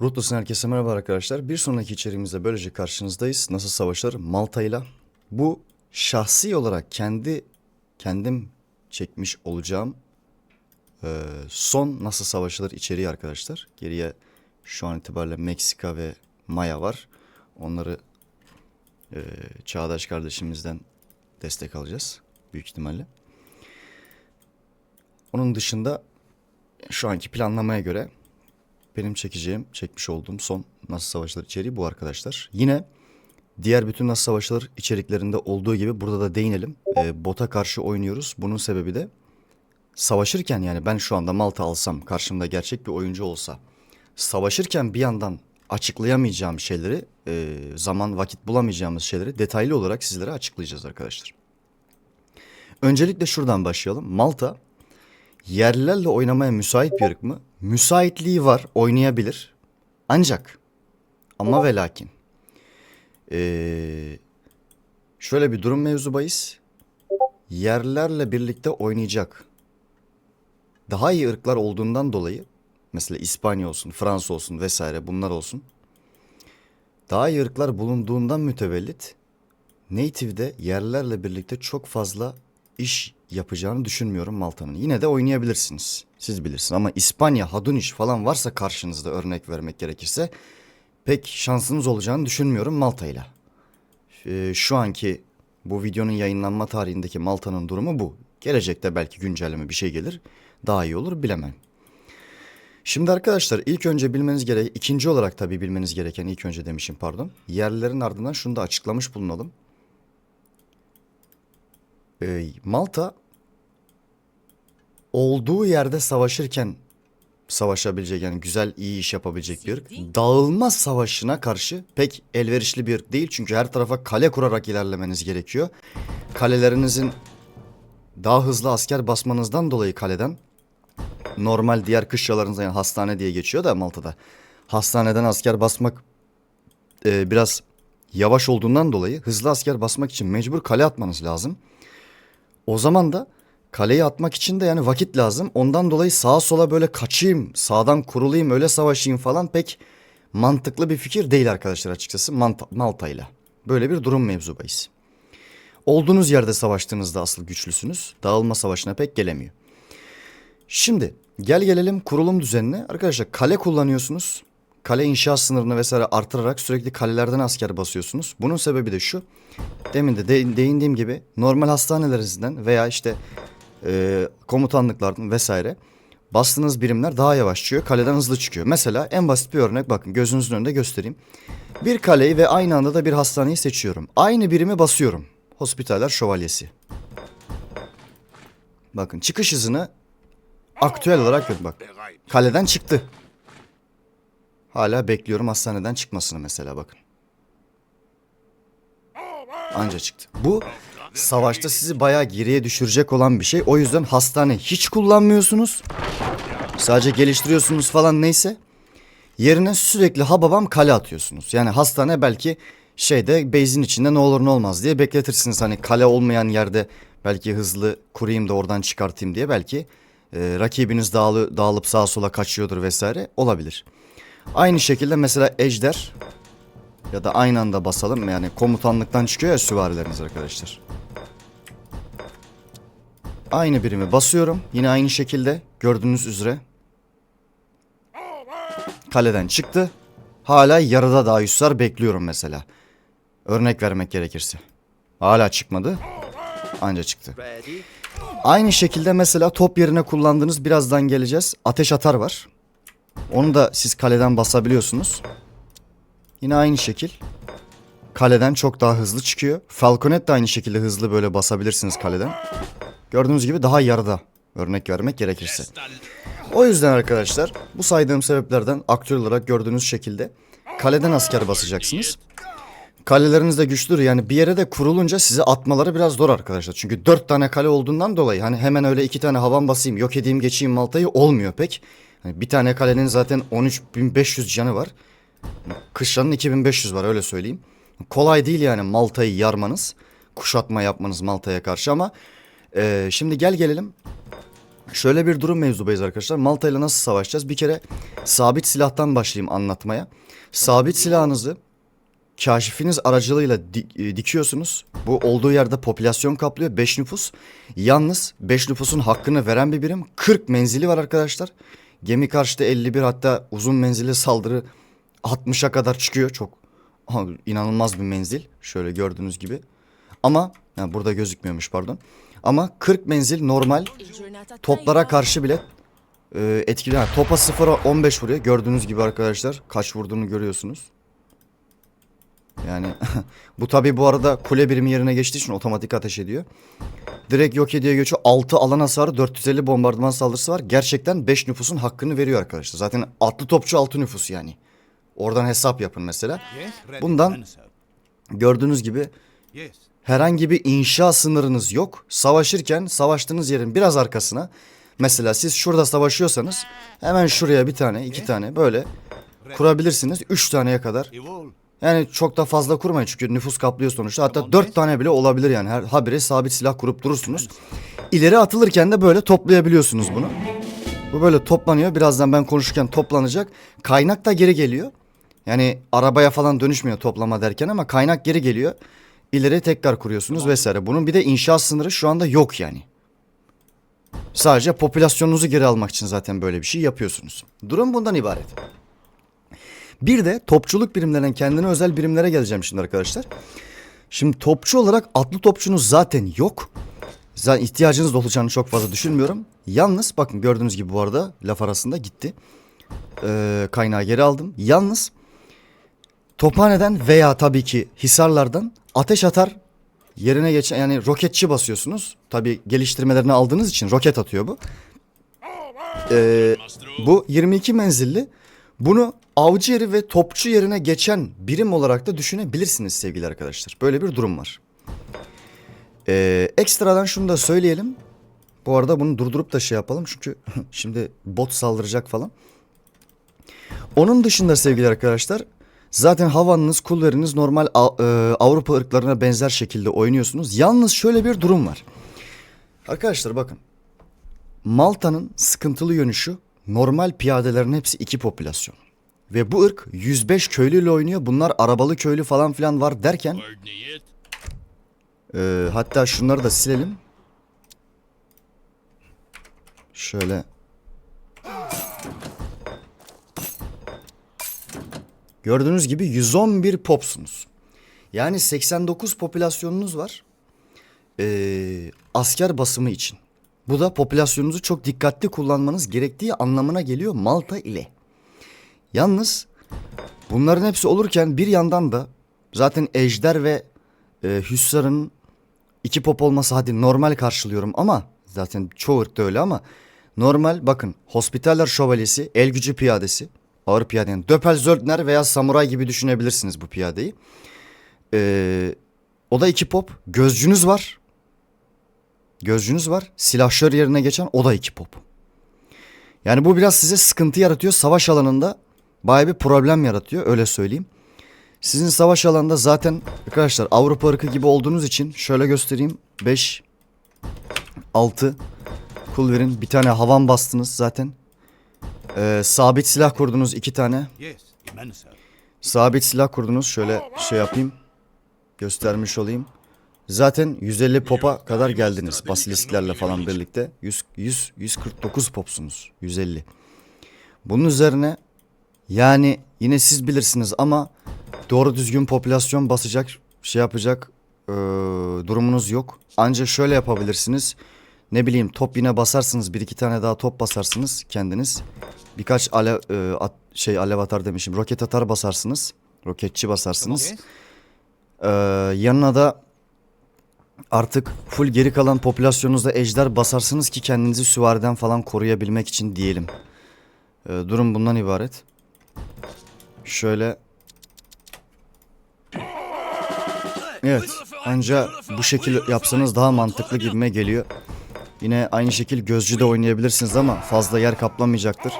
Rutlus'un herkese merhaba arkadaşlar. Bir sonraki içeriğimizde böylece karşınızdayız. Nasıl savaşır? Malta'yla. Bu şahsi olarak kendi kendim çekmiş olacağım e, son nasıl savaşılır içeriği arkadaşlar. Geriye şu an itibariyle Meksika ve Maya var. Onları e, Çağdaş kardeşimizden destek alacağız büyük ihtimalle. Onun dışında şu anki planlamaya göre benim çekeceğim, çekmiş olduğum son Nasıl Savaşılır içeriği bu arkadaşlar. Yine diğer bütün Nasıl Savaşılır içeriklerinde olduğu gibi burada da değinelim. Ee, bota karşı oynuyoruz. Bunun sebebi de savaşırken yani ben şu anda Malta alsam karşımda gerçek bir oyuncu olsa savaşırken bir yandan açıklayamayacağım şeyleri e, zaman vakit bulamayacağımız şeyleri detaylı olarak sizlere açıklayacağız arkadaşlar. Öncelikle şuradan başlayalım. Malta yerlilerle oynamaya müsait bir ırk mı? Müsaitliği var, oynayabilir. Ancak ama ve lakin ee, şöyle bir durum mevzu bahis. Yerlerle birlikte oynayacak. Daha iyi ırklar olduğundan dolayı mesela İspanya olsun, Fransa olsun vesaire bunlar olsun. Daha iyi ırklar bulunduğundan mütevellit Native'de yerlerle birlikte çok fazla iş yapacağını düşünmüyorum Malta'nın. Yine de oynayabilirsiniz. Siz bilirsiniz ama İspanya, Haduniş falan varsa karşınızda örnek vermek gerekirse pek şansınız olacağını düşünmüyorum Malta'yla. Ee, şu anki bu videonun yayınlanma tarihindeki Malta'nın durumu bu. Gelecekte belki güncelleme bir şey gelir. Daha iyi olur bilemem. Şimdi arkadaşlar ilk önce bilmeniz gerek, ikinci olarak tabii bilmeniz gereken ilk önce demişim pardon. Yerlilerin ardından şunu da açıklamış bulunalım. Ee, Malta olduğu yerde savaşırken savaşabilecek yani güzel iyi iş yapabilecek bir ırk. Dağılma savaşına karşı pek elverişli bir ırk değil. Çünkü her tarafa kale kurarak ilerlemeniz gerekiyor. Kalelerinizin daha hızlı asker basmanızdan dolayı kaleden normal diğer kışlalarınızda yani hastane diye geçiyor da Malta'da. Hastaneden asker basmak e, biraz yavaş olduğundan dolayı hızlı asker basmak için mecbur kale atmanız lazım. O zaman da kaleyi atmak için de yani vakit lazım. Ondan dolayı sağa sola böyle kaçayım, sağdan kurulayım, öyle savaşayım falan pek mantıklı bir fikir değil arkadaşlar açıkçası Malta'yla. Böyle bir durum mevzu bahis. Olduğunuz yerde savaştığınızda asıl güçlüsünüz. Dağılma savaşına pek gelemiyor. Şimdi gel gelelim kurulum düzenine. Arkadaşlar kale kullanıyorsunuz. Kale inşaat sınırını vesaire artırarak sürekli kalelerden asker basıyorsunuz. Bunun sebebi de şu. Demin de de- değindiğim gibi normal hastanelerinizden veya işte e, komutanlıklardan vesaire bastığınız birimler daha yavaş çıkıyor. Kaleden hızlı çıkıyor. Mesela en basit bir örnek bakın gözünüzün önünde göstereyim. Bir kaleyi ve aynı anda da bir hastaneyi seçiyorum. Aynı birimi basıyorum. Hospitaller Şövalyesi. Bakın çıkış hızını aktüel olarak bak. Kaleden çıktı. Hala bekliyorum hastaneden çıkmasını mesela bakın. Anca çıktı. Bu savaşta sizi bayağı geriye düşürecek olan bir şey. O yüzden hastane hiç kullanmıyorsunuz. Sadece geliştiriyorsunuz falan neyse. Yerine sürekli hababam kale atıyorsunuz. Yani hastane belki şeyde base'in içinde ne olur ne olmaz diye bekletirsiniz. Hani kale olmayan yerde belki hızlı kurayım da oradan çıkartayım diye belki e, rakibiniz dağılı, dağılıp sağa sola kaçıyordur vesaire olabilir. Aynı şekilde mesela ejder ya da aynı anda basalım yani komutanlıktan çıkıyor ya süvarileriniz arkadaşlar. Aynı birimi basıyorum. Yine aynı şekilde gördüğünüz üzere. Kaleden çıktı. Hala yarıda daha üstler bekliyorum mesela. Örnek vermek gerekirse. Hala çıkmadı. Anca çıktı. Aynı şekilde mesela top yerine kullandığınız birazdan geleceğiz. Ateş atar var. Onu da siz kaleden basabiliyorsunuz. Yine aynı şekil. Kaleden çok daha hızlı çıkıyor. Falconet de aynı şekilde hızlı böyle basabilirsiniz kaleden. Gördüğünüz gibi daha yarıda. Örnek vermek gerekirse. O yüzden arkadaşlar bu saydığım sebeplerden aktüel olarak gördüğünüz şekilde kaleden asker basacaksınız. Kaleleriniz de güçlüdür yani bir yere de kurulunca sizi atmaları biraz zor arkadaşlar. Çünkü dört tane kale olduğundan dolayı hani hemen öyle iki tane havan basayım yok edeyim geçeyim Malta'yı olmuyor pek. Hani bir tane kalenin zaten 13.500 canı var. Kışlanın 2500 var öyle söyleyeyim. Kolay değil yani Malta'yı yarmanız. Kuşatma yapmanız Malta'ya karşı ama e, şimdi gel gelelim Şöyle bir durum mevzubayız arkadaşlar. Malta ile nasıl savaşacağız? Bir kere sabit silahtan başlayayım anlatmaya. Sabit silahınızı kaşifiniz aracılığıyla di- e, dikiyorsunuz. Bu olduğu yerde popülasyon kaplıyor 5 nüfus. Yalnız 5 nüfusun hakkını veren bir birim 40 menzili var arkadaşlar. Gemi karşıda 51 hatta uzun menzilli saldırı 60'a kadar çıkıyor. Çok inanılmaz bir menzil. Şöyle gördüğünüz gibi. Ama ha, burada gözükmüyormuş pardon. Ama 40 menzil normal toplara karşı bile e, etkili. Ha, topa 0'a 15 vuruyor. Gördüğünüz gibi arkadaşlar kaç vurduğunu görüyorsunuz. Yani bu tabi bu arada kule birimi yerine geçtiği için otomatik ateş ediyor. Direkt yok ediyor geçiyor. 6 alan hasarı 450 bombardıman saldırısı var. Gerçekten 5 nüfusun hakkını veriyor arkadaşlar. Zaten atlı topçu 6 nüfus yani. Oradan hesap yapın mesela. Bundan gördüğünüz gibi herhangi bir inşa sınırınız yok. Savaşırken savaştığınız yerin biraz arkasına mesela siz şurada savaşıyorsanız hemen şuraya bir tane iki tane böyle kurabilirsiniz. Üç taneye kadar. Yani çok da fazla kurmayın çünkü nüfus kaplıyor sonuçta. Hatta dört tane bile olabilir yani. Her habire sabit silah kurup durursunuz. İleri atılırken de böyle toplayabiliyorsunuz bunu. Bu böyle toplanıyor. Birazdan ben konuşurken toplanacak. Kaynak da geri geliyor. Yani arabaya falan dönüşmüyor toplama derken ama kaynak geri geliyor. İleri tekrar kuruyorsunuz vesaire. Bunun bir de inşaat sınırı şu anda yok yani. Sadece popülasyonunuzu geri almak için zaten böyle bir şey yapıyorsunuz. Durum bundan ibaret. Bir de topçuluk birimlerinden kendine özel birimlere geleceğim şimdi arkadaşlar. Şimdi topçu olarak atlı topçunuz zaten yok. Zaten ihtiyacınız da olacağını çok fazla düşünmüyorum. Yalnız bakın gördüğünüz gibi bu arada laf arasında gitti. Ee, kaynağı geri aldım. Yalnız tophaneden veya tabii ki hisarlardan ateş atar yerine geçen yani roketçi basıyorsunuz. Tabii geliştirmelerini aldığınız için roket atıyor bu. Ee, bu 22 menzilli. Bunu avcı yeri ve topçu yerine geçen birim olarak da düşünebilirsiniz sevgili arkadaşlar. Böyle bir durum var. Ee, ekstradan şunu da söyleyelim. Bu arada bunu durdurup da şey yapalım çünkü şimdi bot saldıracak falan. Onun dışında sevgili arkadaşlar zaten havanınız, kullarınız normal e, Avrupa ırklarına benzer şekilde oynuyorsunuz. Yalnız şöyle bir durum var. Arkadaşlar bakın. Malta'nın sıkıntılı yönü şu. Normal piyadelerin hepsi iki popülasyon. Ve bu ırk 105 köylüyle oynuyor. Bunlar arabalı köylü falan filan var derken e, hatta şunları da silelim. Şöyle. Gördüğünüz gibi 111 popsunuz. Yani 89 popülasyonunuz var. Ee, asker basımı için. Bu da popülasyonunuzu çok dikkatli kullanmanız gerektiği anlamına geliyor Malta ile. Yalnız bunların hepsi olurken bir yandan da zaten Ejder ve e, Hüssar'ın iki pop olması hadi normal karşılıyorum ama zaten çoğu ırkta öyle ama normal bakın Hospitaller Şövalyesi, El Gücü Piyadesi, ağır piyade yani Doppelzöldner veya Samuray gibi düşünebilirsiniz bu piyadeyi. Ee, o da iki pop. Gözcünüz var. Gözcünüz var. Silahşör yerine geçen o da iki pop. Yani bu biraz size sıkıntı yaratıyor. Savaş alanında baya bir problem yaratıyor. Öyle söyleyeyim. Sizin savaş alanında zaten arkadaşlar Avrupa ırkı gibi olduğunuz için şöyle göstereyim. 5 6 kul verin. Bir tane havan bastınız zaten. Ee, sabit silah kurdunuz iki tane. Sabit silah kurdunuz. Şöyle şey yapayım. Göstermiş olayım. Zaten 150 popa kadar geldiniz. Basilisklerle falan birlikte. 100, 100, 149 popsunuz. 150. Bunun üzerine yani yine siz bilirsiniz ama doğru düzgün popülasyon basacak şey yapacak eee, durumunuz yok. Ancak şöyle yapabilirsiniz. Ne bileyim top yine basarsınız. Bir iki tane daha top basarsınız kendiniz. Birkaç alev, eee, at, şey alev atar demişim. Roket atar basarsınız. Roketçi basarsınız. Ee, yanına da artık full geri kalan popülasyonunuzda ejder basarsınız ki kendinizi süvariden falan koruyabilmek için diyelim. Ee, durum bundan ibaret. Şöyle. Evet. Anca bu şekil yapsanız daha mantıklı gibime geliyor. Yine aynı şekil gözcü de oynayabilirsiniz ama fazla yer kaplamayacaktır.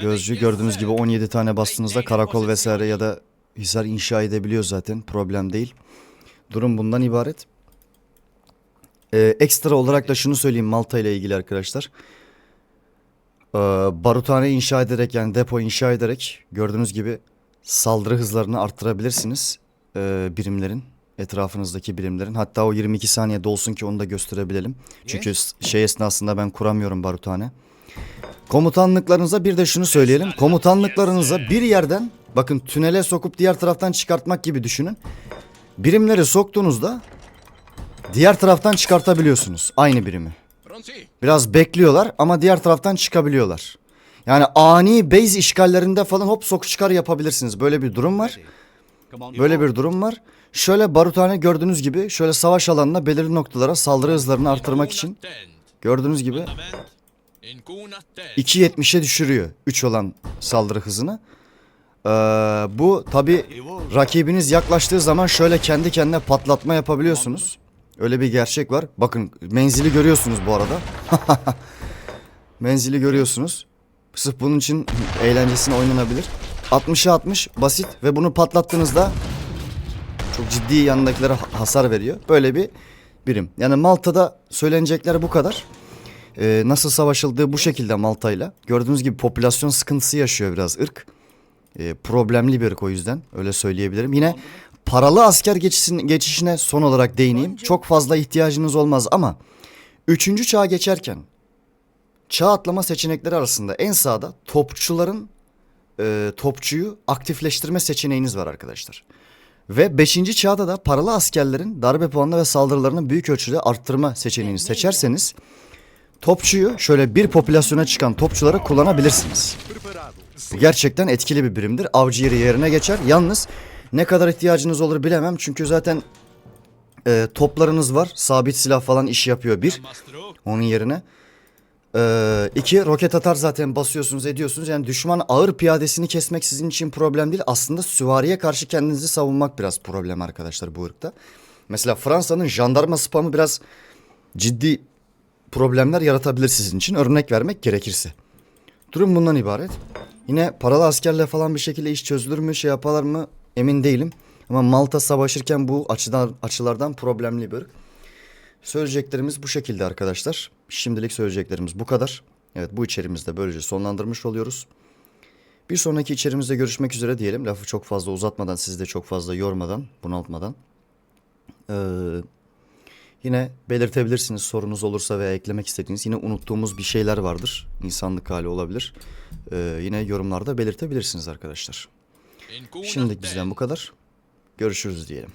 Gözcü gördüğünüz gibi 17 tane bastığınızda karakol vesaire ya da hisar inşa edebiliyor zaten. Problem değil. Durum bundan ibaret. Ee, ekstra olarak da şunu söyleyeyim Malta ile ilgili arkadaşlar. Ee, baruthane inşa ederek yani depo inşa ederek gördüğünüz gibi saldırı hızlarını arttırabilirsiniz ee, birimlerin etrafınızdaki birimlerin. Hatta o 22 saniye dolsun ki onu da gösterebilelim. Çünkü şey esnasında ben kuramıyorum baruthane. Komutanlıklarınıza bir de şunu söyleyelim. Komutanlıklarınıza bir yerden bakın tünele sokup diğer taraftan çıkartmak gibi düşünün. Birimleri soktuğunuzda diğer taraftan çıkartabiliyorsunuz aynı birimi. Biraz bekliyorlar ama diğer taraftan çıkabiliyorlar. Yani ani base işgallerinde falan hop sok çıkar yapabilirsiniz. Böyle bir durum var. Böyle bir durum var. Şöyle baruthane gördüğünüz gibi şöyle savaş alanına belirli noktalara saldırı hızlarını artırmak için gördüğünüz gibi Fundament. In cuna tent. 2.70'e düşürüyor 3 olan saldırı hızını. Ee, bu tabi rakibiniz yaklaştığı zaman şöyle kendi kendine patlatma yapabiliyorsunuz. Öyle bir gerçek var. Bakın menzili görüyorsunuz bu arada. menzili görüyorsunuz. Sırf bunun için eğlencesine oynanabilir. 60'a 60 basit ve bunu patlattığınızda çok ciddi yanındakilere ha- hasar veriyor. Böyle bir birim. Yani Malta'da söylenecekler bu kadar. Ee, nasıl savaşıldığı bu şekilde Malta'yla. Gördüğünüz gibi popülasyon sıkıntısı yaşıyor biraz ırk. Ee, problemli bir ırk o yüzden öyle söyleyebilirim. Yine paralı asker geçişin, geçişine son olarak değineyim. Çok fazla ihtiyacınız olmaz ama 3. çağa geçerken çağ atlama seçenekleri arasında en sağda topçuların e, topçuyu aktifleştirme seçeneğiniz var arkadaşlar. Ve 5. çağda da paralı askerlerin darbe puanını ve saldırılarını büyük ölçüde arttırma seçeneğini seçerseniz topçuyu şöyle bir popülasyona çıkan topçulara kullanabilirsiniz. Bu gerçekten etkili bir birimdir. Avcı yeri yerine geçer. Yalnız ne kadar ihtiyacınız olur bilemem. Çünkü zaten e, toplarınız var. Sabit silah falan iş yapıyor bir. Onun yerine. Ee, iki roket atar zaten basıyorsunuz ediyorsunuz. Yani düşman ağır piyadesini kesmek sizin için problem değil. Aslında süvariye karşı kendinizi savunmak biraz problem arkadaşlar bu ırkta. Mesela Fransa'nın jandarma spamı biraz ciddi problemler yaratabilir sizin için. Örnek vermek gerekirse. Durum bundan ibaret. Yine paralı askerle falan bir şekilde iş çözülür mü şey yaparlar mı emin değilim. Ama Malta savaşırken bu açıdan açılardan problemli bir ırk. Söyleyeceklerimiz bu şekilde arkadaşlar. Şimdilik söyleyeceklerimiz bu kadar. Evet bu içeriğimizi de böylece sonlandırmış oluyoruz. Bir sonraki içerimizde görüşmek üzere diyelim. Lafı çok fazla uzatmadan, sizi de çok fazla yormadan, bunaltmadan. Ee, yine belirtebilirsiniz sorunuz olursa veya eklemek istediğiniz. Yine unuttuğumuz bir şeyler vardır. İnsanlık hali olabilir. Ee, yine yorumlarda belirtebilirsiniz arkadaşlar. Şimdilik bizden bu kadar. Görüşürüz diyelim.